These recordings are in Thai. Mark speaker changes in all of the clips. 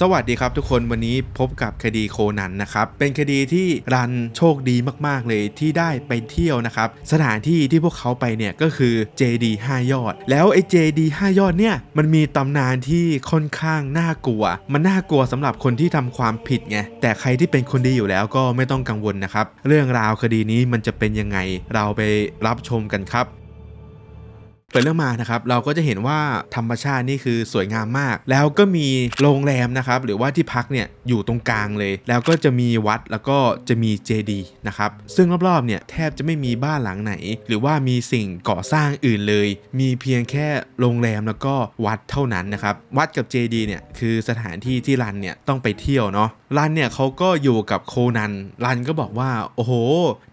Speaker 1: สวัสดีครับทุกคนวันนี้พบกับคดีโคนันนะครับ เป็นคดีที่รันโชคดีมากๆเลยที่ได้ไปเที่ยวนะครับ สถานที่ที่พวกเขาไปเนี่ยก็คือ JD 5 ยอด แล้วไอ้ JD 5 ยอดเนี่ยมันมีตำนานที่ค่อนข้างน่ากลัว มันน่ากลัวสำหรับคนที่ทำความผิดไงแต่ใครที่เป็นคนดีอยู่แล้วก็ไม่ต้องกังวลนะครับ เรื่องราวคดีนี้มันจะเป็นยังไงเราไปรับชมกันครับ เปิดเรื่องมานะครับเราก็จะเห็นว่าธรรมชาตินี่คือสวยงามมาก แล้วก็มีโรงแรมนะครับหรือว่าที่พักเนี่ยอยู่ตรงกลางเลย แล้วก็จะมีวัดแล้วก็จะมีเจดีย์นะครับซึ่งรอบๆเนี่ยแทบจะไม่มีบ้านหลังไหน หรือว่ามีสิ่งก่อสร้างอื่นเลย มีเพียงแค่โรงแรมแล้วก็วัดเท่านั้นนะครับวัดกับเจดีย์เนี่ยคือสถานที่ที่รันเนี่ยต้องไปเที่ยวเนาะรันเนี่ยเขาก็อยู่กับโคนันรันก็บอกว่าโอ้โห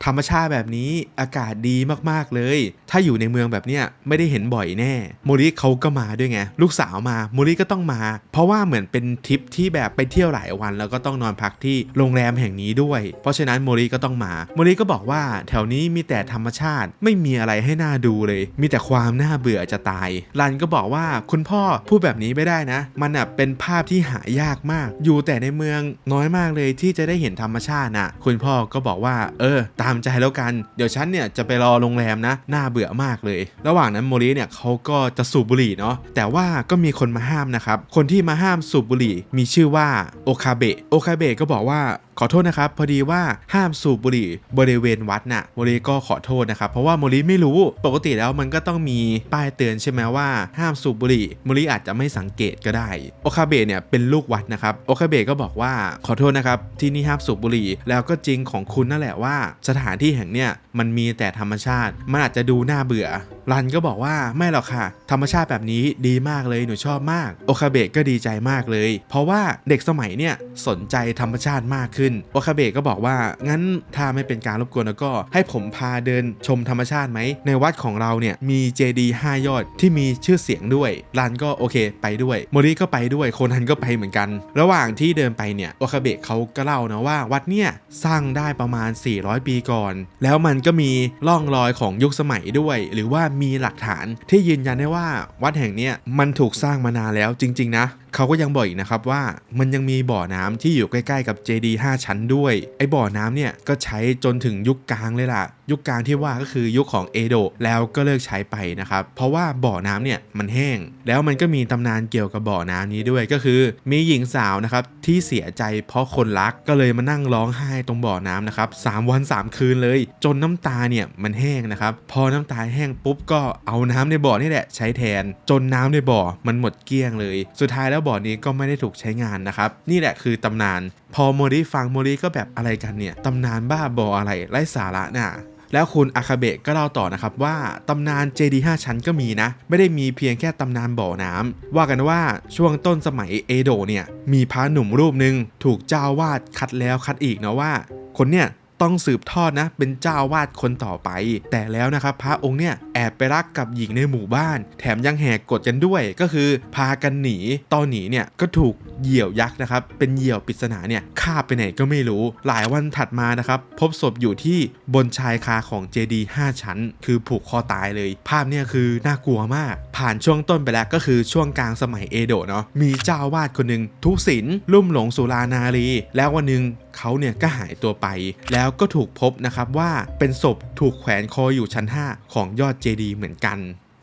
Speaker 1: ธรรมชาติแบบนี้อากาศดีมากๆเลย ถ้าอยู่ในเมืองแบบเนี้ยไม่ได้เห็นบ่อยแน่โมริเขาก็มาด้วยไงลูกสาวมาโมริก็ต้องมา เพราะว่าเหมือนเป็นทริปที่แบบไปเที่ยวหลายวัน แล้วก็ต้องนอนพักที่โรงแรมแห่งนี้ด้วย เพราะฉะนั้นโมริก็ต้องมาโมริก็บอกว่าแถวนี้มีแต่ธรรมชาติไม่มีอะไรให้น่าดูเลย มีแต่ความน่าเบื่อจะตายรันก็บอกว่าคุณพ่อพูดแบบนี้ไม่ได้นะ มันอะเป็นภาพที่หายากมาก อยู่แต่ในเมืองน้อยมากเลยที่จะได้เห็นธรรมชาติน่ะคุณพ่อก็บอกว่า เออ ตามใจแล้วกัน เดี๋ยวฉันเนี่ยจะไปรอโรงแรมนะ น่าเบื่อมากเลย ระหว่างนั้นโมริเนี่ยเขาก็จะสูบบุหรี่เนาะแต่ว่าก็มีคนมาห้ามนะครับ คนที่มาห้ามสูบบุหรี่มีชื่อว่าโอคาเบะโอคาเบะก็บอกว่า ขอโทษนะครับพอดีว่าห้ามสูบบุหรี่บริเวณวัดน่ะโมริก็ขอโทษนะครับเพราะว่าโมริไม่รู้ปกติแล้วมันก็ต้องมีป้ายเตือนใช่ไหมว่าห้ามสูบบุหรี่โมริอาจจะไม่สังเกตก็ได้โอคาเบะเนี่ยเป็นลูกวัดนะครับโอคาเบะก็บอกว่าขอโทษนะครับที่นี่ห้ามสูบบุหรี่แล้วก็จริงของคุณนั่นแหละว่า สถานที่แห่งเนี้ยมันมีแต่ธรรมชาติ มันอาจจะดูน่าเบื่อ รันก็บอกว่าไม่หรอกค่ะ ธรรมชาติแบบนี้ดีมากเลยหนูชอบมาก โอคาเบะก็ดีใจมากเลย เพราะว่าเด็กสมัยเนี่ยสนใจธรรมชาติมากขึ้นโอคาเบะก็บอกว่างั้นถ้าไม่เป็นการรบกวนแล้วก็ให้ผมพาเดินชมธรรมชาติไหม ในวัดของเราเนี่ยมีเจดีย์5ยอดที่มีชื่อเสียงด้วยรันก็โอเคไปด้วยโมริก็ไปด้วยโคนันก็ไปเหมือนกัน ระหว่างที่เดินไปเนี่ยโอคาเบะเขาก็เล่านะว่าวัดเนี่ยสร้างได้ประมาณ 400 ปีก่อน แล้วมันก็มีร่องรอยของยุคสมัยด้วย หรือว่ามีหลักฐานที่ยืนยันได้ว่าวัดแห่งเนี้ยมันถูกสร้างมานานแล้วจริง ๆ นะเขาก็ยังบอกอีกนะครับว่ามันยังมีบ่อน้ำที่อยู่ใกล้ๆกับเจดี5ชั้นด้วย ไอ้บ่อน้ำเนี่ยก็ใช้จนถึงยุคกลางเลยล่ะ ยุคกลางที่ว่าก็คือยุคของเอโดะแล้วก็เลิกใช้ไปนะครับ เพราะว่าบ่อน้ำเนี่ยมันแห้ง แล้วมันก็มีตำนานเกี่ยวกับบ่อน้ำนี้ด้วยก็คือ มีหญิงสาวนะครับที่เสียใจเพราะคนรักก็เลยมานั่งร้องไห้ตรงบ่อน้ำนะครับสามวันสามคืนเลย จนน้ำตาเนี่ยมันแห้งนะครับพอน้ำตาแห้งปุ๊บก็เอาน้ำในบ่อนี่แหละใช้แทน จนน้ำในบ่อมันหมดเกลี้ยงเลย สุดท้ายแล้วบ่อนี้ก็ไม่ได้ถูกใช้งานนะครับ นี่แหละคือตำนาน พอโมริฟังโมริก็แบบอะไรกันเนี่ยตำนานบ้าบออะไรไร้สาระน่ะแล้วคุณอาคาเบะก็เล่าต่อนะครับว่าตำนาน JD 5ชั้นก็มีนะ ไม่ได้มีเพียงแค่ตำนานบ่อน้ำว่ากันว่าช่วงต้นสมัยเอโดะเนี่ยมีพระหนุ่มรูปหนึ่งถูกเจ้าวาดคัดแล้วคัดอีกนะว่า คนเนี่ย ต้องสืบทอดนะ เป็นเจ้าวาดคนต่อไป แต่แล้วนะครับพระองค์เนี่ยแอบไปรักกับหญิงในหมู่บ้าน แถมยังแหกกฎกันด้วยก็คือพากันหนีตอนหนีเนี่ยก็ถูก เหยี่ยวยักษ์นะครับ เป็นเหยี่ยวปริศนาเนี่ยฆ่าไปไหนก็ไม่รู้ หลายวันถัดมานะครับพบศพอยู่ที่บนชายคาของเจดีย์5ชั้น คือผูกคอตายเลย ภาพเนี่ยคือน่ากลัวมาก ผ่านช่วงต้นไปแล้วก็คือช่วงกลางสมัยเอโดะเนาะมีเจ้าวาดคนหนึ่งทุศิลลุ่มหลงสุรานารี แล้ววันหนึ่งเขาเนี่ยก็หายตัวไป แล้วก็ถูกพบนะครับว่าเป็นศพถูกแขวนคออยู่ชั้น 5 ของยอดเจดีเหมือนกัน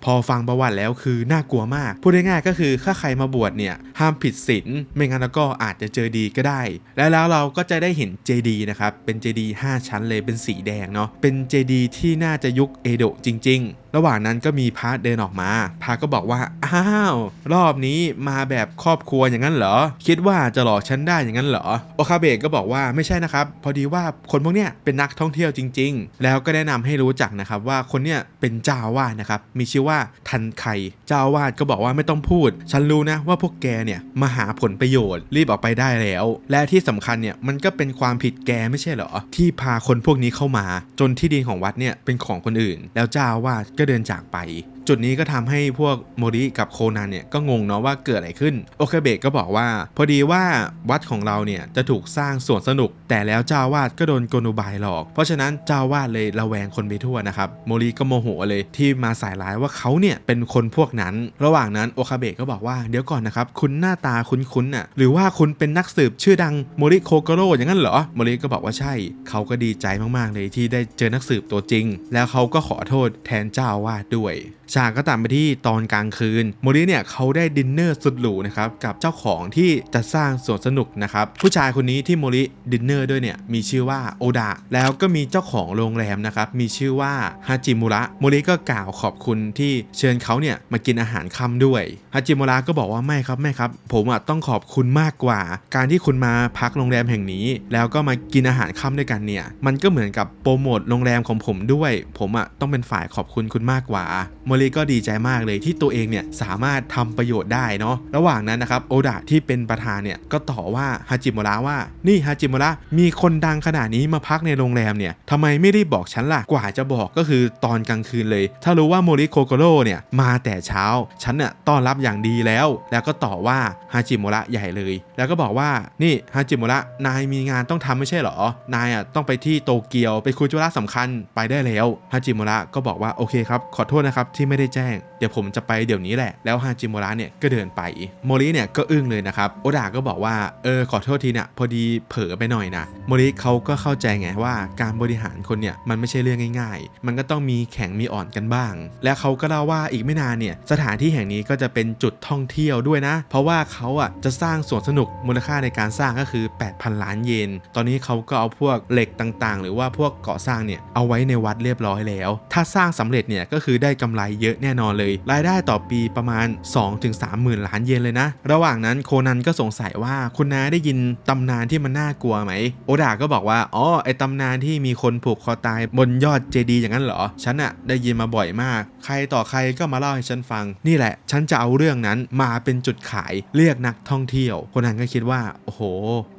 Speaker 1: พอฟังประวัติแล้วคือน่ากลัวมาก พูดง่ายๆก็คือถ้าใครมาบวชเนี่ยห้ามผิดศีลไม่งั้นแล้วก็อาจจะเจอดีก็ได้ แล้วแล้วเราก็จะได้เห็นเจดีนะครับเป็นเจดี5ชั้นเลยเป็นสีแดงเนาะเป็นเจดีที่น่าจะยุคเอโดะจริง ๆระหว่างนั้นก็มีพระเดินออกมา พระก็บอกว่า อ้าว รอบนี้มาแบบครอบครัวอย่างนั้นเหรอ คิดว่าจะหลอกฉันได้อย่างนั้นเหรอ โอคาเบะก็บอกว่าไม่ใช่นะครับ พอดีว่าคนพวกเนี้ยเป็นนักท่องเที่ยวจริง ๆ แล้วก็แนะนำให้รู้จักนะครับว่าคนเนี้ยเป็นเจ้าวานะครับ มีชื่อว่าทันไคเจ้าวาดก็บอกว่าไม่ต้องพูด ฉันรู้นะว่าพวกแกเนี่ยมาหาผลประโยชน์รีบออกไปได้แล้ว และที่สำคัญเนี่ยมันก็เป็นความผิดแกไม่ใช่เหรอ ที่พาคนพวกนี้เข้ามา จนที่ดินของวัดเนี่ยเป็นของคนอื่น แล้วเจ้าวาดก็เดินจากไป จุดนี้ก็ทำให้พวกโมริกับโคนันเนี่ยก็งงเนาะว่าเกิดอะไรขึ้น โอเคเบะก็บอกว่า พอดีว่าวัดของเราเนี่ยจะถูกสร้างสวนสนุก แต่แล้วเจ้าวาดก็โดนโกนุบายหลอก เพราะฉะนั้นเจ้าวาดเลยระแวงคนไปทั่วนะครับโมริก็โมโหเลยที่มาสายร้ายว่าเขาเนี่ยเป็นคนพวกนั้น ระหว่างนั้นโอคาเบะก็บอกว่าเดี๋ยวก่อนนะครับคุณหน้าตาคุ้นๆน่ะหรือว่าคุณเป็นนักสืบชื่อดังโมริโคโกโร่อย่างนั้นเหรอโมริก็บอกว่าใช่เขาก็ดีใจมากๆเลยที่ได้เจอนักสืบตัวจริง แล้วเขาก็ขอโทษแทนเจ้าวาดด้วย ฉากก็ตามไปที่ตอนกลางคืนโมริเนี่ยเขาได้ดินเนอร์สุดหรูนะครับกับเจ้าของที่จะสร้างสวนสนุกนะครับผู้ชายคนนี้ที่โมริดินเนอร์ด้วยเนี่ยมีชื่อว่าโอดะแล้วก็มีเจ้าของโรงแรมนะครับมีชื่อว่าฮาจิมุระโมริก็กล่าวขอบคุณที่เชิญเขาเนี่ยมากินอาหารค่ำด้วยฮาจิมุระก็บอกว่าไม่ครับไม่ครับ ผมอะต้องขอบคุณมากกว่า การที่คุณมาพักโรงแรมแห่งนี้ แล้วก็มากินอาหารค่ำด้วยกันเนี่ยมันก็เหมือนกับโปรโมทโรงแรมของผมด้วย ผมอะต้องเป็นฝ่ายขอบคุณคุณมากกว่าโมริก็ดีใจมากเลยที่ตัวเองเนี่ยสามารถทำประโยชน์ได้เนาะระหว่างนั้นนะครับโอดะที่เป็นประธานเนี่ยก็ต่อว่าฮาจิมุระว่านี่ฮาจิมุระมีคนดังขนาดนี้มาพักในโรงแรมเนี่ยทำไมไม่ได้บอกฉันล่ะกว่าจะบอกก็คือตอนกลางคืนเลย ถ้ารู้ว่าโมริโคโกโร่เนี่ยมาแต่เช้าฉันเนี่ยต้อนรับอย่างดีแล้ว แล้วก็ต่อว่าฮาจิมุระใหญ่เลย แล้วก็บอกว่านี่ฮาจิมุระนายมีงานต้องทำไม่ใช่เหรอ นายอะต้องไปที่โตเกียวไปคุยธุระสำคัญไปได้แล้วฮาจิมุระก็บอกว่าโอเคครับขอโทษนะครับที่ไม่ได้แจ้ง เดี๋ยวผมจะไปเดี๋ยวนี้แหละ แล้วฮาจิมุระเนี่ยก็เดินไป โมริเนี่ยก็อึ้งเลยนะครับ โอดาก็บอกว่า เออขอโทษทีเนี่ยพอดีเผลอไปหน่อยนะ โมริเขาก็เข้าใจไงว่าการบริหารคนเนี่ยมันไม่ใช่เรื่องง่าย ๆ มันก็ต้องมีแข็งมีอ่อนกันบ้าง และเขาก็เล่าว่าอีกไม่นานเนี่ยสถานที่แห่งนี้ก็จะเป็นจุดท่องเที่ยวด้วยนะ เพราะว่าเขาอะจะสร้างสวนสนุกมูลค่าในการสร้างก็คือ 8,000 ล้านเยน ตอนนี้เขาก็เอาพวกเหล็กต่างๆ หรือว่าพวกก่อสร้างเนี่ยเอาไว้ในวัดเรียบร้อยแล้ว ถ้าสร้างสำเร็จเนี่ยก็คือได้กำไรเยอะแน่นอนเลย รายได้ต่อปีประมาณ 2-3หมื่นล้านเยนเลยนะ ระหว่างนั้นโคนันก็สงสัยว่าคุณน้าได้ยินตำนานที่มันน่ากลัวไหม โอดาก็บอกว่า อ๋อ ไอตำนานที่มีคนผูกคอตายบนยอดเจดีย์อย่างนั้นเหรอ ฉันอะได้ยินมาบ่อยมาก ใครต่อใครก็มาเล่าให้ฉันฟัง นี่แหละ ฉันจะเอาเรื่องนั้นมาเป็นจุดขายเรียกนักท่องเที่ยว โคนันก็คิดว่า โอ้โห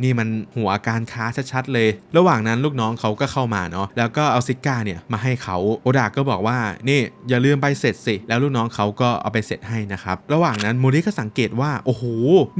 Speaker 1: นี่มันหัวการค้าชัดๆเลย ระหว่างนั้นลูกน้องเขาก็เข้ามาเนาะ แล้วก็เอาซิก้าเนี่ยมาให้เขา โอดาก็บอกว่า นี่อย่าลืมไปเสร็จสิ แล้วลูกน้องเขาก็เอาไปเสร็จให้นะครับ ระหว่างนั้นมูริก็สังเกตว่า โอ้โห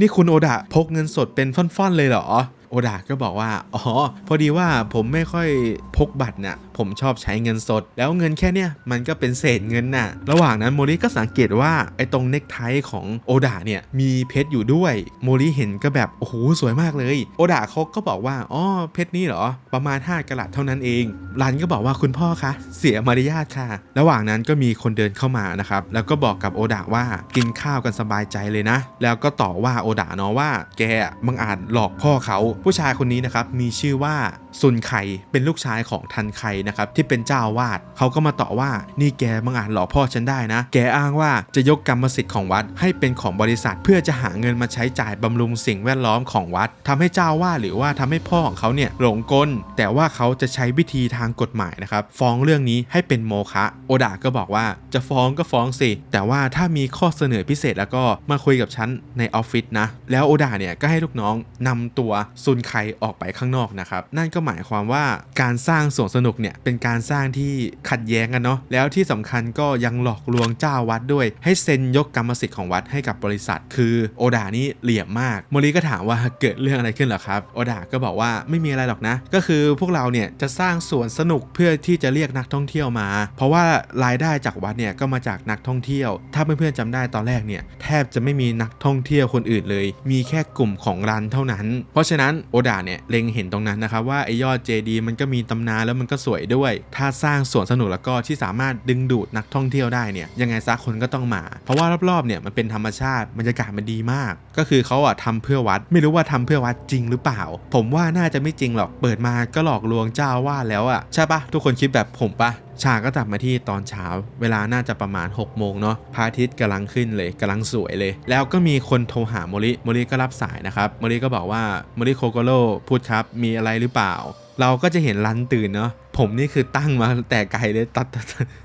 Speaker 1: นี่คุณโอดะพกเงินสดเป็นฟ่อนๆเลยเหรอโอดาก็บอกว่า อ๋อ พอดีว่าผมไม่ค่อยพกบัตรน่ะ ผมชอบใช้เงินสด แล้วเงินแค่เนี้ยมันก็เป็นเศษเงินน่ะ ระหว่างนั้นโมริก็สังเกตว่าไอ้ตรงเน็กไทของโอดาเนี่ยมีเพชรอยู่ด้วย โมริเห็นก็แบบโอ้โหสวยมากเลย โอดาเขาก็บอกว่าอ๋อเพชรนี่เหรอ ประมาณ 5กะลัดเท่านั้นเองรันก็บอกว่าคุณพ่อคะเสียมารยาทค่ะ ระหว่างนั้นก็มีคนเดินเข้ามานะครับแล้วก็บอกกับโอดาว่ากินข้าวกันสบายใจเลยนะ แล้วก็ต่อว่าโอดาเนาะว่า แกบังอาจหลอกพ่อเขา ผู้ชายคนนี้นะครับมีชื่อว่าซุนไคเป็นลูกชายของทันไคนะครับที่เป็นเจ้าวาดเขาก็มาต่อว่านี่แกบังอาจหลอกพ่อฉันได้นะ แกอ้างว่าจะยกกรรมสิทธิ์ของวัด ให้เป็นของบริษัทเพื่อจะหาเงินมาใช้จ่ายบำรุงสิ่งแวดล้อมของวัดทำให้เจ้าวาดหรือว่าทำให้พ่อของเขาเนี่ยหลงกล แต่ว่าเขาจะใช้วิธีทางกฎหมายนะครับฟ้องเรื่องนี้ให้เป็นโมฆะโอดาก็บอกว่าจะฟ้องก็ฟ้องสิ แต่ว่าถ้ามีข้อเสนอพิเศษแล้วก็มาคุยกับฉันในออฟฟิศนะ แล้วโอดาเนี่ยก็ให้ลูกน้องนำตัวซุนไคออกไปข้างนอกนะครับ นั่นก็หมายความว่าการสร้างสวนสนุกเนี่ยเป็นการสร้างที่ขัดแย้งกันเนาะแล้วที่สำคัญก็ยังหลอกลวงเจ้าวัดด้วย ให้เซ็นยกกรรมสิทธิ์ของวัดให้กับบริษัท คือโอดานี่เหลี่ยมมากโมริก็ถามว่าเกิดเรื่องอะไรขึ้นหรอครับโอดาก็บอกว่าไม่มีอะไรหรอกนะ ก็คือพวกเราเนี่ยจะสร้างสวนสนุกเพื่อที่จะเรียกนักท่องเที่ยวมา เพราะว่ารายได้จากวัดเนี่ยก็มาจากนักท่องเที่ยว ถ้าเพื่อนๆจำได้ตอนแรกเนี่ยแทบจะไม่มีนักท่องเที่ยวคนอื่นเลย มีแค่กลุ่มของรันเท่านั้น เพราะฉะนั้นโอดาเนี่ยเล็งเห็นตรงนั้นนะครับว่าไอยอดเจดีมันก็มีตำนานแล้วมันก็สวยด้วย ถ้าสร้างสวนสนุกแล้วก็ที่สามารถดึงดูดนักท่องเที่ยวได้เนี่ยยังไงซะคนก็ต้องมา เพราะว่ารอบๆเนี่ยมันเป็นธรรมชาติบรรยากาศมันดีมาก ก็คือเขาอะทำเพื่อวัด ไม่รู้ว่าทำเพื่อวัดจริงหรือเปล่า ผมว่าน่าจะไม่จริงหรอกเปิดมาก็หลอกลวงเจ้าว่าแล้วอะใช่ปะทุกคนคิดแบบผมปะฉากก็ตัดมาที่ตอนเช้า เวลาน่าจะประมาณ 6 โมงเนาะพระอาทิตย์กำลังขึ้นเลยกำลังสวยเลย แล้วก็มีคนโทรหาโมริโมริก็รับสายนะครับโมริก็บอกว่าโมริโคโกโร่พูดครับ มีอะไรหรือเปล่า เราก็จะเห็นรันตื่นเนาะผมนี่คือตั้งมาแต่ไกลเลยตัด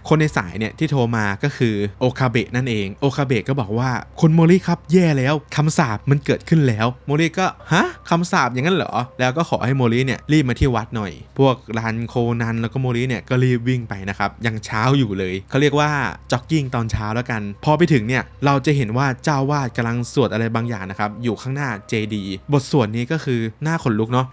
Speaker 1: คนในสายเนี่ยที่โทรมาก็คือโอคาเบะนั่นเองโอคาเบะก็บอกว่าคุณโมริครับแย่แล้วคำสาปมันเกิดขึ้นแล้วโมริก็ฮะคำสาปอย่างนั้นเหรอ แล้วก็ขอให้โมริเนี่ยรีบมาที่วัดหน่อย พวกรันโคนันแล้วก็โมริเนี่ยก็รีบวิ่งไปนะครับยังเช้าอยู่เลยเขาเรียกว่าจ็อกกิ้งตอนเช้าแล้วกัน พอไปถึงเนี่ยเราจะเห็นว่าเจ้าวาดกำลังสวดอะไรบางอย่างนะครับอยู่ข้างหน้าเจดีบทสวดนี้ก็คือหน้าขนลุกเนาะ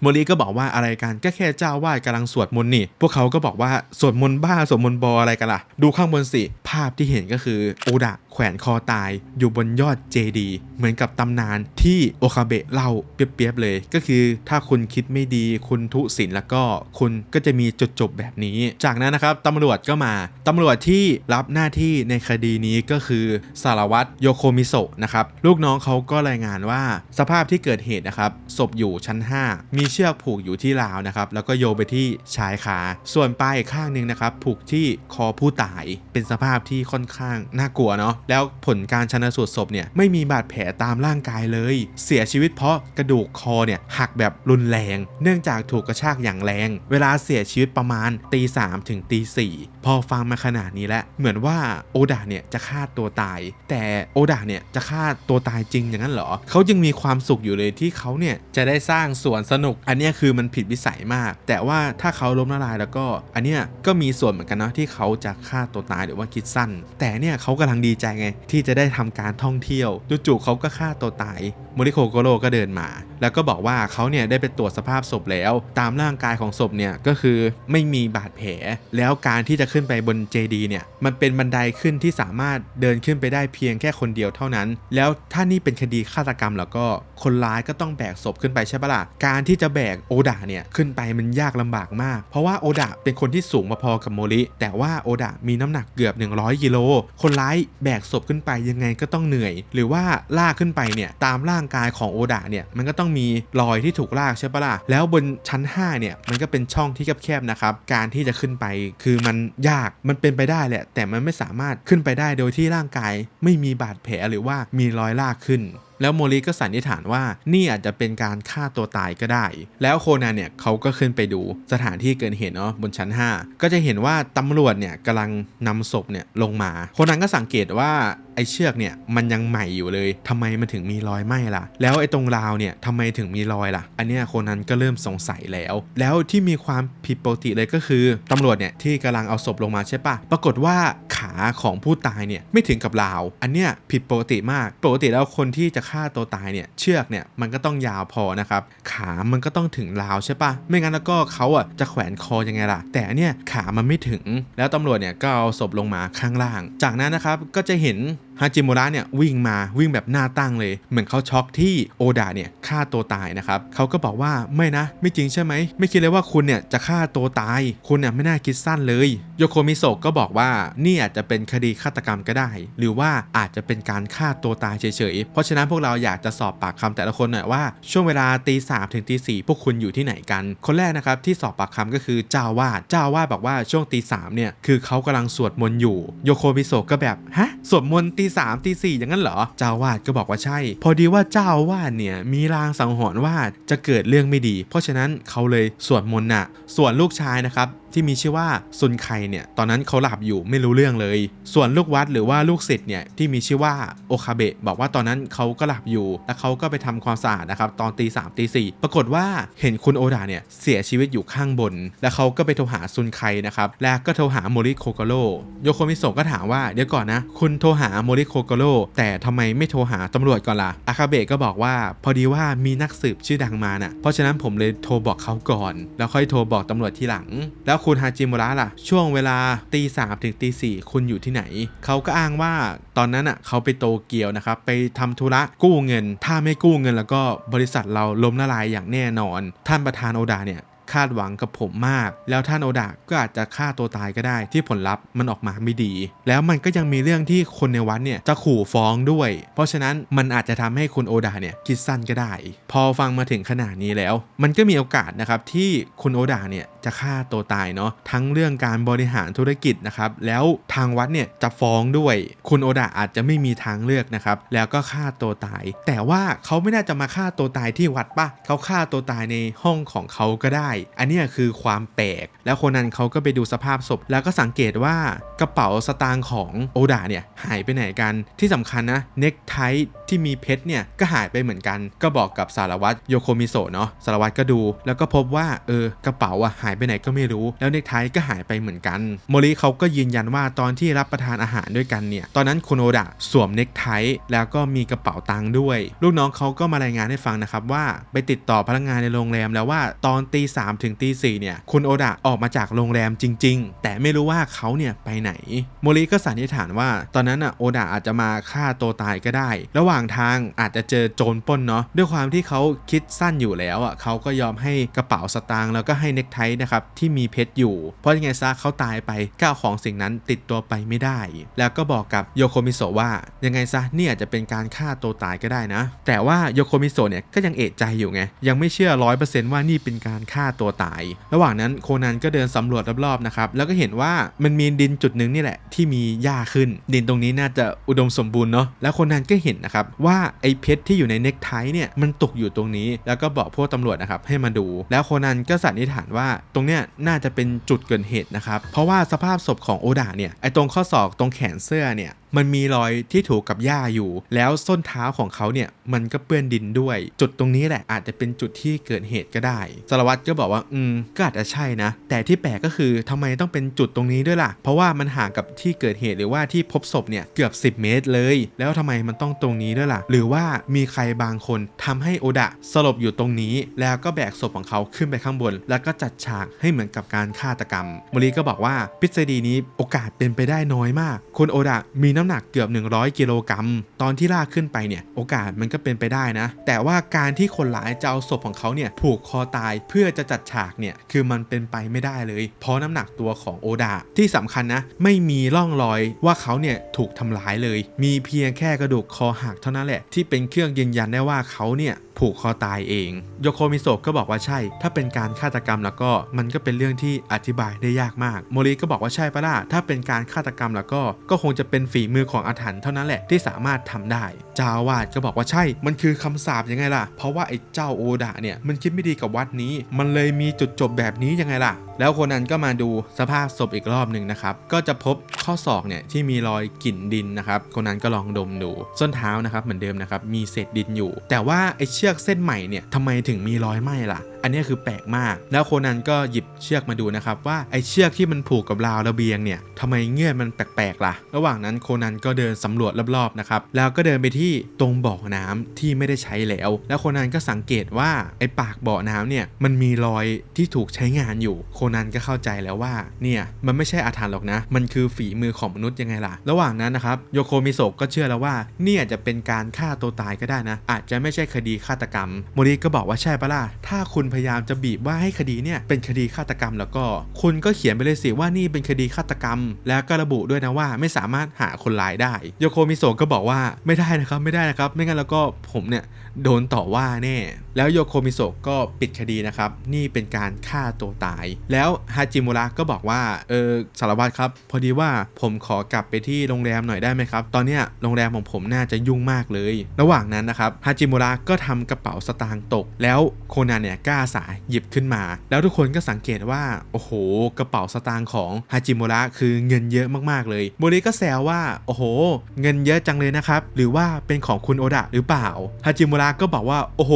Speaker 1: โมลีก็บอกว่าอะไรกันก็แค่เจ้าวาดกำลังสวดมนต์นี่ พวกเขาก็บอกว่าสวดมนต์บ้าสวดมนต์บออะไรกันล่ะ ดูข้างบนสิ ภาพที่เห็นก็คือโอดะ ขวนคอตายอยู่บนยอดเจดีเหมือนกับตำนานที่โอคาเบะเล่าเปรียบๆเลย ก็คือถ้าคุณคิดไม่ดีคุณทุศิลแล้วก็คุณก็จะมีจุดจบแบบนี้ จากนั้นนะครับตำรวจก็มาตำรวจที่รับหน้าที่ในคดีนี้ก็คือสารวัตรโยโคมิโซะนะครับลูกน้องเขาก็รายงานว่าสภาพที่เกิดเหตุนะครับศพอยู่ชั้น 5 มีเชือกผูกอยู่ที่ราวนะครับแล้วก็โยไปที่ชายขาส่วนปลายอีกข้างหนึ่งนะครับผูกที่คอผู้ตายเป็นสภาพที่ค่อนข้างน่ากลัวเนาะแล้วผลการชนสูตรศพเนี่ยไม่มีบาดแผลตามร่างกายเลย เสียชีวิตเพราะกระดูกคอเนี่ยหักแบบรุนแรง เนื่องจากถูกกระชากอย่างแรง เวลาเสียชีวิตประมาณตีสามถึงตีสี่พอฟังมาขนาดนี้แล้วเหมือนว่าโอดาเนี่ยจะฆ่าตัวตาย แต่โอดาเนี่ยจะฆ่าตัวตายจริงอย่างนั้นเหรอเขายังมีความสุขอยู่เลยที่เขาเนี่ยจะได้สร้างสวนสนุก อันนี้คือมันผิดวิสัยมาก แต่ว่าถ้าเขาล้มละลายแล้วก็ อันเนี้ยก็มีส่วนเหมือนกันเนาะที่เขาจะฆ่าตัวตายหรือว่าคิดสั้น แต่เนี่ยเขากำลังดีใจไงที่จะได้ทำการท่องเที่ยวจู่ๆเขาก็ฆ่าตัวตายโมริโคโกโร่ก็เดินมา แล้วก็บอกว่าเขาเนี่ยได้ไปตรวจสภาพศพแล้ว ตามร่างกายของศพเนี่ยก็คือไม่มีบาดแผล แล้วการที่จะขึ้นไปบนเจดีเนี่ยมันเป็นบันไดขึ้นที่สามารถเดินขึ้นไปได้เพียงแค่คนเดียวเท่านั้น แล้วถ้านี่เป็นคดีฆาตกรรมแล้วก็คนร้ายก็ต้องแบกศพขึ้นไปใช่ปะล่ะการที่จะแบกโอดาเนี่ยขึ้นไปมันยากลำบากมาก เพราะว่าโอดาเป็นคนที่สูงพอๆกับโมริแต่ว่าโอดามีน้ำหนักเกือบ 100กิโลคนร้ายแบกศพขึ้นไปยังไงก็ต้องเหนื่อย หรือว่าลากขึ้นไปเนี่ยตามร่างกายของโอดาเนี่ยมันก็ต้องมีรอยที่ถูกลากใช่ปะล่ะแล้วบนชั้น 5 เนี่ยมันก็เป็นช่องที่แคบๆนะครับการที่จะขึ้นไปคือมันยากมันเป็นไปได้แหละ แต่มันไม่สามารถขึ้นไปได้โดยที่ร่างกายไม่มีบาดแผลหรือว่ามีรอยลากขึ้น แล้วโมริก็สันนิษฐานว่านี่อาจจะเป็นการฆ่าตัวตายก็ได้ แล้วโคนันเนี่ยเขาก็ขึ้นไปดูสถานที่เกิดเหตุเนาะบนชั้น 5 ก็จะเห็นว่าตำรวจเนี่ยกำลังนำศพเนี่ยลงมา โคนันก็สังเกตว่าไอ้เชือกเนี่ยมันยังใหม่อยู่เลยทำไมมันถึงมีรอยไหม้ล่ะ แล้วไอ้ตรงราวเนี่ยทำไมถึงมีรอยล่ะ อันเนี้ยโคนันก็เริ่มสงสัยแล้ว แล้วที่มีความผิดปกติเลยก็คือตำรวจเนี่ยที่กำลังเอาศพลงมาใช่ปะปรากฏว่าขาของผู้ตายเนี่ยไม่ถึงกับราว อันเนี้ยผิดปกติมาก ปกติแล้วคนที่จะฆ่าตัวตายเนี่ยเชือกเนี่ยมันก็ต้องยาวพอนะครับขามันก็ต้องถึงราวใช่ปะไม่งั้นแล้วก็เขาอะจะแขวนคอยังไงล่ะ แต่เนี่ยขามันไม่ถึงแล้วตำรวจเนี่ยก็เอาศพลงมาข้างล่าง จากนั้นนะครับก็จะเห็น ฮาจิมุระเนี่ยวิ่งมาวิ่งแบบหน้าตั้งเลย เหมือนเขาช็อกที่โอดาเนี่ยฆ่าตัวตายนะครับเขาก็บอกว่าไม่นะ ไม่จริงใช่ไหม ไม่คิดเลยว่าคุณเนี่ยจะฆ่าตัวตาย คุณเนี่ยไม่น่าคิดสั้นเลย โยโคมิโซะก็บอกว่านี่อาจจะเป็นคดีฆาตกรรมก็ได้ หรือว่าอาจจะเป็นการฆ่าตัวตายเฉยๆ เพราะฉะนั้นพวกเราอยากจะสอบปากคำแต่ละคนหน่อยว่าช่วงเวลาตีสามถึงตีสี่พวกคุณอยู่ที่ไหนกัน คนแรกนะครับที่สอบปากคำก็คือเจ้าวาดเจ้าวาดบอกว่าช่วงตีสามเนี่ยคือเขากำลังสวดมนต์อยู่โยโคมิโซะก็แบบฮะสวดมนต์ตีสามตีสี่อย่างนั้นเหรอ เจ้าวาดก็บอกว่าใช่ พอดีว่าเจ้าอาวาดเนี่ยมีรางสังหรณ์ว่าจะเกิดเรื่องไม่ดี เพราะฉะนั้นเขาเลยสวดมนต์น่ะส่วนลูกชายนะครับ ที่มีชื่อว่าซุนไคเนี่ยตอนนั้นเขาหลับอยู่ไม่รู้เรื่องเลย ส่วนลูกวัดหรือว่าลูกศิษย์เนี่ยที่มีชื่อว่าโอคาเบะบอกว่าตอนนั้นเขาก็หลับอยู่ แล้วเขาก็ไปทำความสะอาดนะครับตอนตีสามตีสี่ปรากฏว่าเห็นคุณโอดาเนี่ยเสียชีวิตอยู่ข้างบน แล้วเขาก็ไปโทรหาซุนไคนะครับแล้วก็โทรหาโมริโคโกโรโยโคมิโซะก็ถามว่าเดี๋ยวก่อนนะ คุณโทรหาโมริโคโกโรแต่ทำไมไม่โทรหาตำรวจก่อนล่ะอาคาเบะก็บอกว่า พอดีว่ามีนักสืบชื่อดังมาน่ะเพราะฉะนั้นผมเลยโทรบอกเขาก่อน แล้วค่อยโทรบอกตำรวจทีหลัง แล้วคุณฮาจิมุระล่ะ ช่วงเวลาตีสามถึงตีสี่คุณอยู่ที่ไหน เขาก็อ้างว่าตอนนั้นอะเขาไปโตเกียวนะครับ ไปทำธุระกู้เงิน ถ้าไม่กู้เงินแล้วก็บริษัทเราล้มละลายอย่างแน่นอน ท่านประธานโอดาเนี่ย คาดหวังกับผมมาก แล้วท่านโอดะก็อาจจะฆ่าตัวตายก็ได้ที่ผลลัพธ์มันออกมาไม่ดี แล้วมันก็ยังมีเรื่องที่คนในวัดเนี่ยจะขู่ฟ้องด้วย เพราะฉะนั้นมันอาจจะทำให้คุณโอดะเนี่ยคิดสั้นก็ได้ พอฟังมาถึงขนาดนี้แล้ว มันก็มีโอกาสนะครับที่คุณโอดะเนี่ยจะฆ่าตัวตายเนาะทั้งเรื่องการบริหารธุรกิจนะครับแล้วทางวัดเนี่ยจะฟ้องด้วย คุณโอดะอาจจะไม่มีทางเลือกนะครับแล้วก็ฆ่าตัวตาย แต่ว่าเขาไม่น่าจะมาฆ่าตัวตายที่วัดปะเขาฆ่าตัวตายในห้องของเขาก็ได้อันนี้คือความแปลก แล้วคนนั้นเขาก็ไปดูสภาพศพ แล้วก็สังเกตว่ากระเป๋าสตางค์ของโอดะเนี่ยหายไปไหนกัน ที่สำคัญนะเน็กไทที่มีเพชรเนี่ยก็หายไปเหมือนกัน ก็บอกกับสารวัตรโยโคมิโซะเนาะสารวัตรก็ดู แล้วก็พบว่าเออกระเป๋าอะหายไปไหนก็ไม่รู้ แล้วเน็กไทก็หายไปเหมือนกันโมริเขาก็ยืนยันว่าตอนที่รับประทานอาหารด้วยกันเนี่ยตอนนั้นคุณโอดะสวมเน็กไทแล้วก็มีกระเป๋าตังค์ด้วย ลูกน้องเขาก็มารายงานให้ฟังนะครับว่าไปติดต่อพนักงานในโรงแรมแล้วว่าตอนตีสามถึงตีสี่เนี่ยคุณโอดะออกมาจากโรงแรมจริง ๆ แต่ไม่รู้ว่าเขาเนี่ยไปไหนโมริก็สันนิษฐานว่า ตอนนั้นอะโอดะอาจจะมาฆ่าตัวตายก็ได้ ระหว่างทางอาจจะเจอโจรป้นเนาะด้วยความที่เขาคิดสั้นอยู่แล้วอะเขาก็ยอมให้กระเป๋าสตางค์แล้วก็ให้เน็กไทนะครับที่มีเพชรอยู่ เพราะยังไงซะเขาตายไปก้าวของสิ่งนั้นติดตัวไปไม่ได้ แล้วก็บอกกับโยโคมิโซะว่ายังไงซะเนี่ยอาจจะเป็นการฆ่าตัวตายก็ได้นะ แต่ว่าโยโคมิโซะเนี่ยก็ยังเอะใจอยู่ไงยังไม่เชื่อร้อยเปอร์เซนต์ว่านี่เป็นการฆ่าตัวตาย ระหว่างนั้นโคนันก็เดินสำรวจรอบๆนะครับแล้วก็เห็นว่ามันมีดินจุดหนึ่งนี่แหละที่มีหญ้าขึ้น ดินตรงนี้น่าจะอุดมสมบูรณ์เนาะแล้วโคนันก็เห็นนะครับว่าไอ้เพชรที่อยู่ในเน็กไทเนี่ยมันตกอยู่ตรงนี้ แล้วก็บอกพวกตำรวจนะครับให้มาดู แล้วโคนันก็สันนิษฐานว่าตรงเนี้ยน่าจะเป็นจุดเกิดเหตุนะครับเพราะว่าสภาพศพของโอดาเนี่ยไอ้ตรงข้อศอกตรงแขนเสื้อเนี่ยมันมีรอยที่ถูกกับหญ้าอยู่ แล้วส้นเท้าของเขาเนี่ยมันก็เปื้อนดินด้วย จุดตรงนี้แหละอาจจะเป็นจุดที่เกิดเหตุก็ได้สารวัตรก็บอกว่าอืมก็อาจจะใช่นะ แต่ที่แปลกก็คือทำไมต้องเป็นจุดตรงนี้ด้วยล่ะ เพราะว่ามันห่างกับที่เกิดเหตุหรือว่าที่พบศพเนี่ยเกือบ 10 เมตรเลย แล้วทำไมมันต้องตรงนี้ด้วยล่ะ หรือว่ามีใครบางคนทำให้โอดะสลบอยู่ตรงนี้ แล้วก็แบกศพของเขาขึ้นไปข้างบน แล้วก็จัดฉากให้เหมือนกับการฆาตกรรมมรีก็บอกว่าพิษฎีนี้โอกาสเป็นไปได้น้อยมากคุณโอดะมีน้ำหนักเกือบ 100 กิโลกรัม ตอนที่ลากขึ้นไปเนี่ยโอกาสมันก็เป็นไปได้นะ แต่ว่าการที่คนร้ายจะเอาศพของเขาเนี่ยผูกคอตายเพื่อจะจัดฉากเนี่ยคือมันเป็นไปไม่ได้เลย เพราะน้ำหนักตัวของโอดาที่สำคัญนะไม่มีร่องรอยว่าเขาเนี่ยถูกทำร้ายเลย มีเพียงแค่กระดูกคอหักเท่านั้นแหละที่เป็นเครื่องยืนยันได้ว่าเขาเนี่ย ผูกคอตายเอง โยโคมิโซะก็บอกว่าใช่ ถ้าเป็นการฆาตกรรมแล้วก็มันก็เป็นเรื่องที่อธิบายได้ยากมาก โมริก็บอกว่าใช่ปะล่ะ ถ้าเป็นการฆาตกรรมแล้วก็ ก็คงจะเป็นฝีมือของอาถรรพ์เท่านั้นแหละที่สามารถทำได้เจ้าอาวาดก็บอกว่าใช่ มันคือคำสาปยังไงล่ะ เพราะว่าไอ้เจ้าโอดะเนี่ยมันคิดไม่ดีกับวัดนี้ มันเลยมีจุดจบแบบนี้ยังไงล่ะ แล้วคนนั้นก็มาดูสภาพศพอีกรอบหนึ่งนะครับ ก็จะพบข้อศอกเนี่ยที่มีรอยกลิ่นดินนะครับ คนนั้นก็ลองดมดู ส้นเท้านะครับเหมือนเดิมนะครับ มีเศษดินอยู่ แต่ว่าไอ้เชือกเส้นใหม่เนี่ยทำไมถึงมีรอยไหม้ล่ะอันนี้คือแปลกมาก แล้วโคนันก็หยิบเชือกมาดูนะครับว่าไอ้เชือกที่มันผูกกับราวระเบียงเนี่ยทำไมเงื่อนมันแปลกๆล่ะ ระหว่างนั้นโคนันก็เดินสำรวจรอบๆนะครับแล้วก็เดินไปที่ตรงบ่อน้ำที่ไม่ได้ใช้แล้ว แล้วโคนันก็สังเกตว่าไอ้ปากบ่อน้ำเนี่ยมันมีรอยที่ถูกใช้งานอยู่ โคนันก็เข้าใจแล้วว่าเนี่ยมันไม่ใช่อาถรรพ์หรอกนะ มันคือฝีมือของมนุษย์ยังไงล่ะ ระหว่างนั้นนะครับโยโคมิโซะก็เชื่อแล้วว่าเนี่ยจะเป็นการฆ่าตัวตายก็ได้นะ อาจจะไม่ใช่คดีฆาตกรรมโมริก็บอกว่าใช่ปะล่ะถ้าคุณพยายามจะบีบว่าให้คดีเนี่ยเป็นคดีฆาตกรรม แล้วก็ คุณก็เขียนไปเลยสิว่านี่เป็นคดีฆาตกรรม แล้วก็ระบุด้วยนะว่าไม่สามารถหาคนร้ายได้ โยโคมิโซะก็บอกว่าไม่ได้นะครับไม่ได้นะครับ ไม่งั้นแล้วก็ผมเนี่ยโดนต่อว่าแน่ แล้วโยโคมิโซะก็ปิดคดีนะครับ นี่เป็นการฆ่าตัวตาย แล้วฮาจิมุระก็บอกว่า เออสารวัตรครับ พอดีว่าผมขอกลับไปที่โรงแรมหน่อยได้ไหมครับ ตอนเนี้ยโรงแรมของผมน่าจะยุ่งมากเลย ระหว่างนั้นนะครับฮาจิมุระก็ทำกระเป๋าสตางค์ตก แล้วโคนันเนี่ยกล้าสายหยิบขึ้นมา แล้วทุกคนก็สังเกตว่า โอ้โห กระเป๋าสตางค์ของฮาจิมุระคือเงินเยอะมากๆเลยโมริก็แซวว่า โอ้โห เงินเยอะจังเลยนะครับ หรือว่าเป็นของคุณโอดะหรือเปล่า ฮาจิมุระก็บอกว่า โอ้โห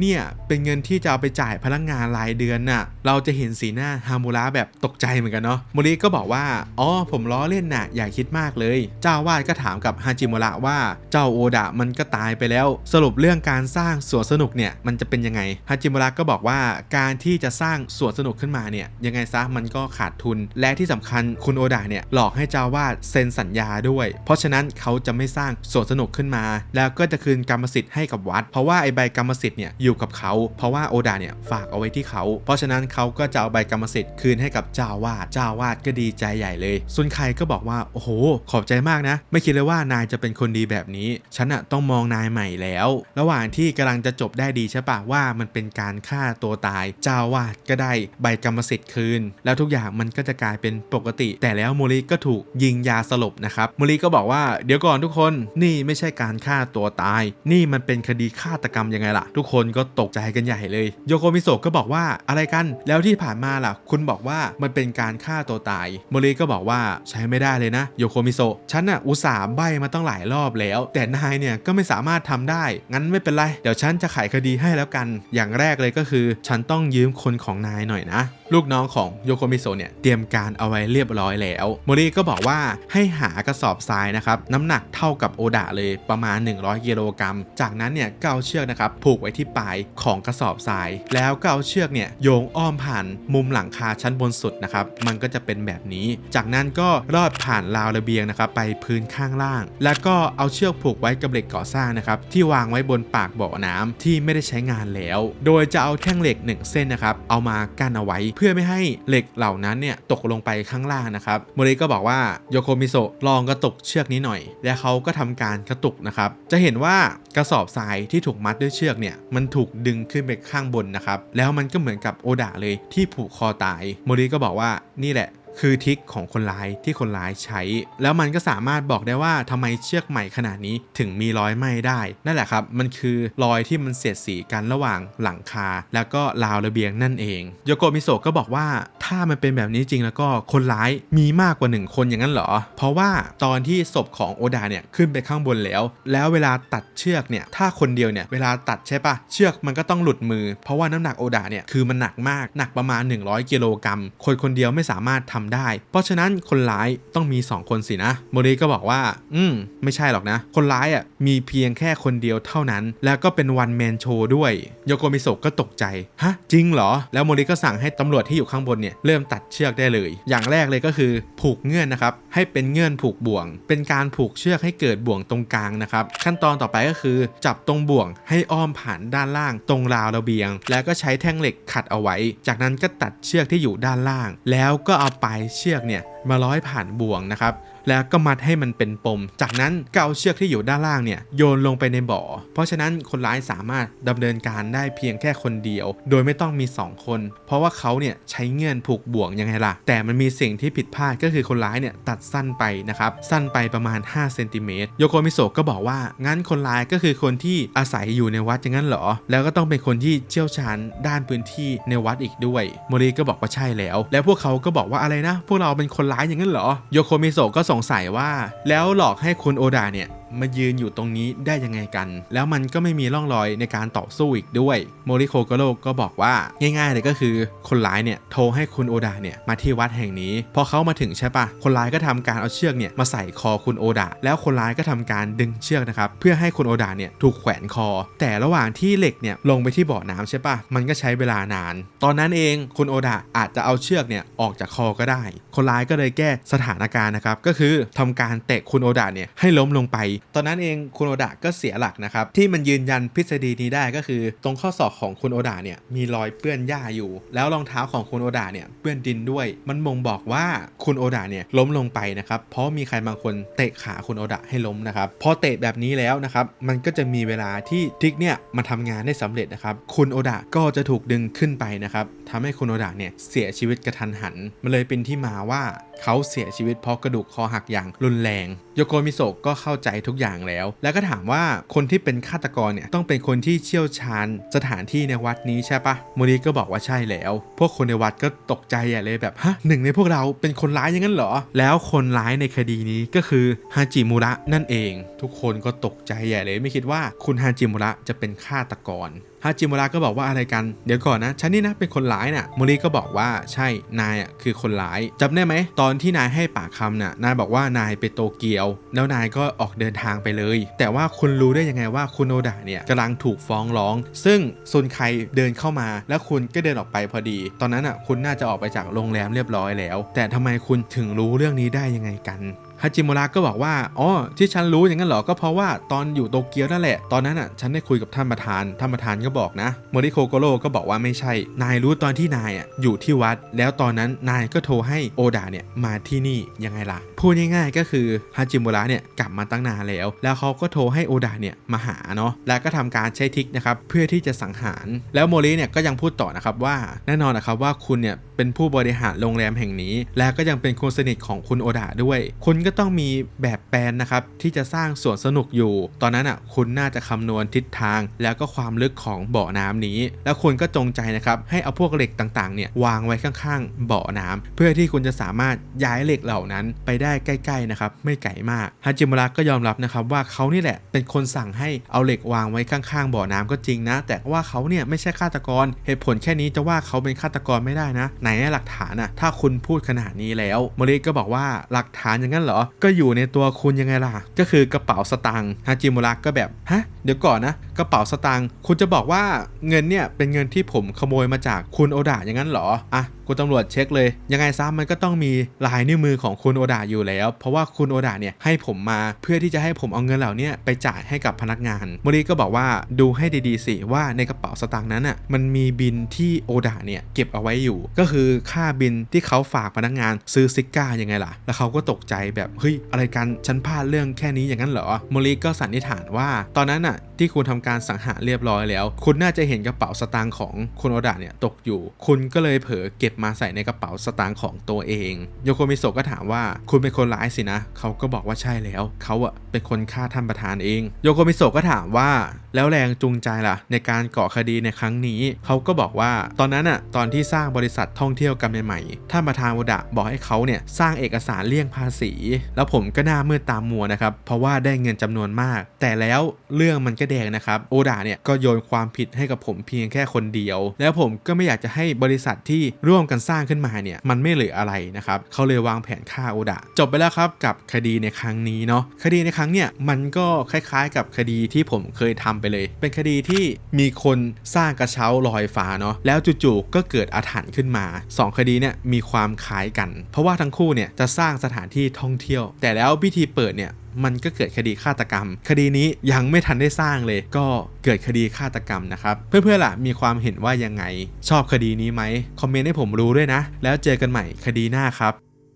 Speaker 1: เนี่ยเป็นเงินที่จะเอาไปจ่ายพนักงานรายเดือนน่ะเราจะเห็นสีหน้าฮามุระแบบตกใจเหมือนกันเนาะโมริก็บอกว่าอ๋อผมล้อเล่นน่ะอย่าคิดมากเลย เจ้าวาดก็ถามกับฮาจิมุระว่าเจ้าโอดะมันก็ตายไปแล้ว สรุปเรื่องการสร้างสวนสนุกเนี่ยมันจะเป็นยังไงฮาจิมุระก็บอกว่าการที่จะสร้างสวนสนุกขึ้นมาเนี่ยยังไงซะมันก็ขาดทุน และที่สำคัญคุณโอดะเนี่ยหลอกให้เจ้าวาดเซ็นสัญญาด้วย เพราะฉะนั้นเขาจะไม่สร้างสวนสนุกขึ้นมา แล้วก็จะคืนกรรมสิทธิ์ให้กับวัด เพราะว่าไอใบกรรมสิทธิ์เนี่ยอยู่กับเขา เพราะว่าโอดาเนี่ยฝากเอาไว้ที่เขา เพราะฉะนั้นเขาก็จะเอาใบกรรมสิทธิ์คืนให้กับเจ้าวาดเจ้าวาดก็ดีใจใหญ่เลยซุนไคก็บอกว่าโอ้โห ขอบใจมากนะ ไม่คิดเลยว่านายจะเป็นคนดีแบบนี้ ฉันอะต้องมองนายใหม่แล้ว ระหว่างที่กำลังจะจบได้ดีใช่ปะว่ามันเป็นการฆ่าตัวตาย เจ้าอาวาดก็ได้ใบกรรมสิทธิ์คืน แล้วทุกอย่างมันก็จะกลายเป็นปกติ แต่แล้วโมริก็ถูกยิงยาสลบนะครับโมริก็บอกว่าเดี๋ยวก่อนทุกคนนี่ไม่ใช่การฆ่าตัวตาย นี่มันเป็นคดีฆาตกรรมยังไงล่ะ ทุกคนนก็ตกใจกันใหญ่เลย โยโกมิโซะก็บอกว่าอะไรกัน แล้วที่ผ่านมาล่ะ คุณบอกว่ามันเป็นการฆ่าตัวตาย โมริก็บอกว่าใช้ไม่ได้เลยนะโยโกมิโซะฉันน่ะอุตส่าห์ใบมาตั้งหลายรอบแล้ว แต่นายเนี่ยก็ไม่สามารถทำได้ งั้นไม่เป็นไร เดี๋ยวฉันจะไขคดีให้แล้วกัน อย่างแรกเลยก็คือ ฉันต้องยืมคนของนายหน่อยนะ ลูกน้องของโยโกมิโซเนี่ยเตรียมการเอาไว้เรียบร้อยแล้วโมริก็บอกว่าให้หากระสอบทรายนะครับน้ำหนักเท่ากับโอดะเลยประมาณ 100กิโลกรัมจากนั้นเนี่ยก็เอาเชือกนะครับผูกไว้ที่ปลายของกระสอบทราย แล้วก็เอาเชือกเนี่ยโยงอ้อมผ่านมุมหลังคาชั้นบนสุดนะครับมันก็จะเป็นแบบนี้ จากนั้นก็ลอดผ่านราวระเบียงนะครับไปพื้นข้างล่าง แล้วก็เอาเชือกผูกไว้กับเหล็กก่อสร้างนะครับที่วางไว้บนปากบ่อน้ำที่ไม่ได้ใช้งานแล้ว โดยจะเอาแท่งเหล็กหนึ่งเส้นนะครับเอามากั้นเอาไว้พื่อไม่ให้เหล็กเหล่านั้นเนี่ยตกลงไปข้างล่างนะครับโมริก็บอกว่าโยโคมิโซะลองกระตุกเชือกนี้หน่อย และเขาก็ทำการกระตุกนะครับจะเห็นว่ากระสอบทรายที่ถูกมัดด้วยเชือกเนี่ยมันถูกดึงขึ้นไปข้างบนนะครับแล้วมันก็เหมือนกับโอดาเลยที่ผูกคอตายโมริก็บอกว่านี่แหละ คือทริคของคนร้ายที่คนร้ายใช้ แล้วมันก็สามารถบอกได้ว่าทำไมเชือกใหม่ขนาดนี้ถึงมีรอยไหม้ได้ นั่นแหละครับ มันคือรอยที่มันเสียดสีกันระหว่างหลังคา แล้วก็ราวระเบียงนั่นเองโยโกมิโซะก็บอกว่าถ้ามันเป็นแบบนี้จริงแล้วก็คนร้ายมีมากกว่าหนึ่งคนอย่างนั้นเหรอ เพราะว่าตอนที่ศพของโอดาเนี่ยขึ้นไปข้างบนแล้ว แล้วเวลาตัดเชือกเนี่ยถ้าคนเดียวเนี่ยเวลาตัดใช่ปะเชือกมันก็ต้องหลุดมือ เพราะว่าน้ำหนักโอดาเนี่ยคือมันหนักมากหนักประมาณ 100กิโลกรัมคนคนเดียวไม่สามารถทำได้ เพราะฉะนั้นคนร้ายต้องมี 2 คนสินะ โมริก็บอกว่า อืม ไม่ใช่หรอกนะ คนร้ายอะมีเพียงแค่คนเดียวเท่านั้น แล้วก็เป็นวันแมนโชด้วย โยโกมิโซะก็ตกใจ ฮะ จริงเหรอ แล้วโมริก็สั่งให้ตำรวจที่อยู่ข้างบนเนี่ย เริ่มตัดเชือกได้เลย อย่างแรกเลยก็คือผูกเงื่อนนะครับ ให้เป็นเงื่อนผูกบ่วง เป็นการผูกเชือกให้เกิดบ่วงตรงกลางนะครับ ขั้นตอนต่อไปก็คือ จับตรงบ่วงให้อ้อมผ่านด้านล่าง ตรงราวระเบียง แล้วก็ใช้แท่งเหล็กขัดเอาไว้ จากนั้นก็ตัดเชือกที่อยู่ด้านล่าง แล้วก็เอาปลายเชือกเนี่ยมาร้อยผ่านบ่วงนะครับ แล้วก็มัดให้มันเป็นปม จากนั้นก็เอาเชือกที่อยู่ด้านล่างเนี่ยโยนลงไปในบ่อ เพราะฉะนั้นคนร้ายสามารถดำเนินการได้เพียงแค่คนเดียว โดยไม่ต้องมี 2 คน เพราะว่าเขาเนี่ยใช้เงื่อนผูกบ่วงยังไงล่ะ แต่มันมีสิ่งที่ผิดพลาดก็คือคนร้ายเนี่ยตัดสั้นไปนะครับสั้นไปประมาณ5เซนติเมตรโยโกมิโซะก็บอกว่างั้นคนร้ายก็คือคนที่อาศัยอยู่ในวัดอย่างนั้นเหรอ แล้วก็ต้องเป็นคนที่เชี่ยวชาญด้านพื้นที่ในวัดอีกด้วยโมริก็บอกว่าใช่แล้ว แล้วพวกเขาก็บอกว่าอะไรนะ พวกเราเป็นคนร้ายอย่างนั้นเหรอโยโกมิโซะก็สงสัยว่าแล้วหลอกให้คุณโอดาเนี่ย มายืนอยู่ตรงนี้ได้ยังไงกัน แล้วมันก็ไม่มีร่องรอยในการต่อสู้อีกด้วย โมริโคโกโรก็บอกว่าง่ายๆเลยก็คือคนร้ายเนี่ยโทรให้คุณโอดาเนี่ยมาที่วัดแห่งนี้ พอเขามาถึงใช่ปะคนร้ายก็ทำการเอาเชือกเนี่ยมาใส่คอคุณโอดาแล้วคนร้ายก็ทำการดึงเชือกนะครับเพื่อให้คุณโอดาเนี่ยถูกแขวนคอ แต่ระหว่างที่เหล็กเนี่ยลงไปที่บ่อน้ำใช่ปะมันก็ใช้เวลานาน ตอนนั้นเองคุณโอดาอาจจะเอาเชือกเนี่ยออกจากคอก็ได้ คนร้ายก็เลยแก้สถานการณ์นะครับก็คือทำการเตะคุณโอดาเนี่ยให้ล้มลงไปตอนนั้นเองคุณโอดะก็เสียหลักนะครับ ที่มันยืนยันทฤษฎีนี้ได้ก็คือ ตรงข้อศอกของคุณโอดะเนี่ยมีรอยเปื้อนหญ้าอยู่ แล้วรองเท้าของคุณโอดะเนี่ยเปื้อนดินด้วย มันบ่งบอกว่าคุณโอดะเนี่ยล้มลงไปนะครับเพราะมีใครบางคนเตะขาคุณโอดะให้ล้มนะครับพอเตะแบบนี้แล้วนะครับมันก็จะมีเวลาที่ทิกเนี่ยมาทำงานได้สำเร็จนะครับคุณโอดะก็จะถูกดึงขึ้นไปนะครับทำให้คุณโอดะเนี่ยเสียชีวิตกระทันหัน มันเลยเป็นที่มาว่า เขาเสียชีวิตเพราะกระดูกคอหักอย่างรุนแรง โยโกมิโซะก็เข้าใจทุกอย่างแล้ว แล้วก็ถามว่าคนที่เป็นฆาตกรเนี่ยต้องเป็นคนที่เชี่ยวชาญสถานที่ในวัดนี้ใช่ปะโมริก็บอกว่าใช่แล้ว พวกคนในวัดก็ตกใจใหญ่เลยแบบฮะหนึ่งในพวกเราเป็นคนร้ายอย่างนั้นเหรอ แล้วคนร้ายในคดีนี้ก็คือฮาจิมุระนั่นเอง ทุกคนก็ตกใจใหญ่เลย ไม่คิดว่าคุณฮาจิมุระจะเป็นฆาตกร ฮาจิมุระก็บอกว่าอะไรกัน เดี๋ยวก่อนนะ ฉันนี่นะเป็นคนร้ายน่ะโมริก็บอกว่าใช่ นายอะคือคนร้ายจำได้ไหม ตอนที่นายให้ปากคำน่ะ นายบอกว่านายไปโตเกียว แล้วนายก็ออกเดินทางไปเลย แต่ว่าคุณรู้ได้ยังไงว่าคุณโนดะเนี่ยกำลังถูกฟ้องร้อง ซึ่งซุนไคเดินเข้ามา แล้วคุณก็เดินออกไปพอดี ตอนนั้นอะคุณน่าจะออกไปจากโรงแรมเรียบร้อยแล้ว แต่ทำไมคุณถึงรู้เรื่องนี้ได้ยังไงกัน ฮาจิมุระก็บอกว่าอ๋อที่ฉันรู้อย่างนั้นเหรอก็เพราะว่าตอนอยู่โตเกียวนั่นแหละ ตอนนั้นอะฉันได้คุยกับท่านประธานท่านประธานก็บอกนะโมริโคโกโร่ก็บอกว่าไม่ใช่ นายรู้ตอนที่นายอะอยู่ที่วัด แล้วตอนนั้นนายก็โทรให้โอดาเนี่ยมาที่นี่ยังไงล่ะ พูดง่ายๆก็คือฮาจิมุระเนี่ยกลับมาตั้งนานแล้ว แล้วเขาก็โทรให้โอดาเนี่ยมาหาเนาะแล้วก็ทำการใช้ทิกนะครับเพื่อที่จะสังหาร แล้วโมริเนี่ยก็ยังพูดต่อนะครับว่าแน่นอนนะครับว่าคุณเนี่ยเป็นผู้บริหารโรงแรมแห่งนี้ และก็ยังเป็นคนสนิทของคุณโอดาด้วย คุณก็ต้องมีแบบแปลนนะครับที่จะสร้างสวนสนุกอยู่ ตอนนั้นอะคุณน่าจะคำนวณทิศทาง แล้วก็ความลึกของบ่อน้ำนี้ แล้วคุณก็จงใจนะครับให้เอาพวกเหล็กต่างๆเนี่ยวางไว้ข้างๆบ่อน้ำเพื่อที่คุณจะสามารถย้ายเหล็กเหล่านั้นไปได้ใกล้ๆนะครับไม่ไกลมากฮาจิมุระก็ยอมรับนะครับว่าเขานี่แหละเป็นคนสั่งให้เอาเหล็กวางไว้ข้างๆบ่อน้ำก็จริงนะ แต่ว่าเขาเนี่ยไม่ใช่ฆาตกร เหตุผลแค่นี้จะว่าเขาเป็นฆาตกรไม่ได้นะ ไหนหลักฐานอะถ้าคุณพูดขนาดนี้แล้วโมริก็บอกว่าหลักฐานอย่างนั้นเหรอ ก็อยู่ในตัวคุณยังไงล่ะ ก็คือกระเป๋าสตางค์ฮาจิมุระก็แบบฮะเดี๋ยวก่อนนะ กระเป๋าสตางค์คุณจะบอกว่าเงินเนี่ยเป็นเงินที่ผมขโมยมาจากคุณโอดะอย่างนั้นเหรออะคุณตำรวจเช็คเลย ยังไงซะมันก็ต้องมีลายนิ้วมือของคุณโอดะอยู่แล้ว เพราะว่าคุณโอดะเนี่ยให้ผมมาเพื่อที่จะให้ผมเอาเงินเหล่านี้ไปจ่ายให้กับพนักงานโมริก็บอกว่าดูให้ดีๆสิว่าในกระเป๋าสตางค์นั้นอะมันมีบินที่โอดะเนี่ยเก็บเอาไว้อยู่ ก็คือค่าบินที่เขาฝากพนักงานซื้อซิก้ายังไงล่ะ แล้วเขาก็ตกใจแบบเฮ้ยอะไรกันฉันพลาดเรื่องแค่นี้อย่างนั้นเหรอโมริก็สันนิษฐานว่า ตอนนั้นอะที่คุณทำการสังหารเรียบร้อยแล้ว คุณน่าจะเห็นกระเป๋าสตางค์ของคุณโอดะเนี่ยตกอยู่ คุณก็เลยเผลอเก็บมาใส่ในกระเป๋าสตางค์ของตัวเอง โยโกมิโซะก็ถามว่าคุณเป็นคนร้ายสินะ เขาก็บอกว่าใช่แล้ว เขาอะเป็นคนฆ่าท่านประธานเอง โยโกมิโซะก็ถามว่า แล้วแรงจูงใจล่ะ ในการก่อคดีในครั้งนี้ เขาก็บอกว่าตอนนั้นอะตอนที่สร้างบริษัทท่องเที่ยวกันใหม่ๆท่านประธานโอดะบอกให้เขาเนี่ยสร้างเอกสารเลี่ยงภาษี แล้วผมก็หน้ามืดตามมัวนะครับเพราะว่าได้เงินจำนวนมาก แต่แล้วเรื่องมันก็แดงนะครับโอดะเนี่ยก็โยนความผิดให้กับผมเพียงแค่คนเดียว แล้วผมก็ไม่อยากจะให้บริษัทที่ร่วมกันสร้างขึ้นมาเนี่ยมันไม่เหลืออะไรนะครับเขาเลยวางแผนฆ่าโอดะจบไปแล้วครับกับคดีในครั้งนี้เนาะคดีในครั้งเนี่ยมันก็คล้ายๆ กับคดีที่ผมเคยทำไปเลย เป็นคดีที่มีคนสร้างกระเช้าลอยฟ้าเนาะแล้วจู่ๆก็เกิดอาถรรพ์ขึ้นมาสองคดีเนี่ยมีความคล้ายกัน เพราะว่าทั้งคู่เนี่ยจะสร้างสถานที่ท่องเที่ยว แต่แล้วพิธีเปิดเนี่ย มันก็เกิดคดีฆาตกรรม คดีนี้ยังไม่ทันได้สร้างเลย ก็เกิดคดีฆาตกรรมนะครับ เพื่อนๆล่ะมีความเห็นว่ายังไง ชอบคดีนี้ไหมคอมเมนต์ให้ผมรู้ด้วยนะ แล้วเจอกันใหม่คดีหน้าครับ